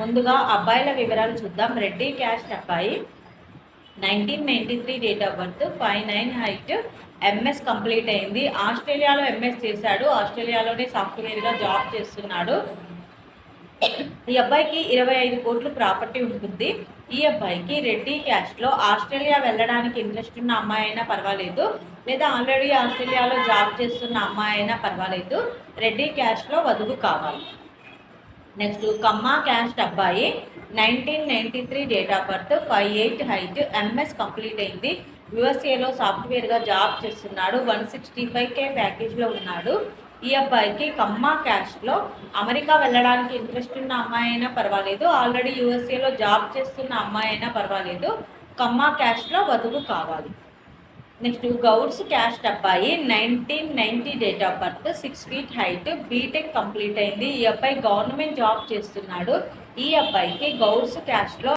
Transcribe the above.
ముందుగా అబ్బాయిల వివరాలు చూద్దాం. రెడ్డి క్యాస్ట్ అబ్బాయి. Nineteen ninety three date of birth five nine height MS complete అయింది. ఆస్ట్రేలియాలో ఎంఎస్ చేశాడు. ఆస్ట్రేలియాలోనే సాఫ్ట్వేర్గా జాబ్ చేస్తున్నాడు. ఈ అబ్బాయికి ఇరవై ఐదు కోట్లు ప్రాపర్టీ ఉంటుంది. ఈ అబ్బాయికి రెడ్డి క్యాస్ట్లో ఆస్ట్రేలియా వెళ్ళడానికి ఇంట్రెస్ట్ ఉన్న అమ్మాయి అయినా పర్వాలేదు. లేదా ఆల్రెడీ ఆస్ట్రేలియాలో జాబ్ చేస్తున్న అమ్మాయి అయినా పర్వాలేదు. రెడ్డి క్యాస్ట్లో వధువు కావాలి. నెక్స్ట్ కమ్మా క్యాస్ట్ అబ్బాయి nineteen ninety three date of birth five eight height MS complete అయింది. యుఎస్ఏలో సాఫ్ట్వేర్గా జాబ్ చేస్తున్నాడు. వన్ సిక్స్టీ ఫైవ్ కే ప్యాకేజ్లో ఉన్నాడు. ఈ అబ్బాయికి కమ్మా క్యాస్ట్లో అమెరికా వెళ్ళడానికి ఇంట్రెస్ట్ ఉన్న అమ్మాయి అయినా పర్వాలేదు. ఆల్రెడీ యుఎస్ఏలో జాబ్ చేస్తున్న అమ్మాయి అయినా పర్వాలేదు. కమ్మా క్యాస్ట్లో వధువు కావాలి. నెక్స్ట్ గౌడ్స్ క్యాస్ట్ అబ్బాయి nineteen ninety date of birth six feet height BTech complete అయింది. ఈ అబ్బాయి గవర్నమెంట్ జాబ్ చేస్తున్నాడు. ఈ అబ్బాయికి గౌడ్స్ క్యాస్ట్లో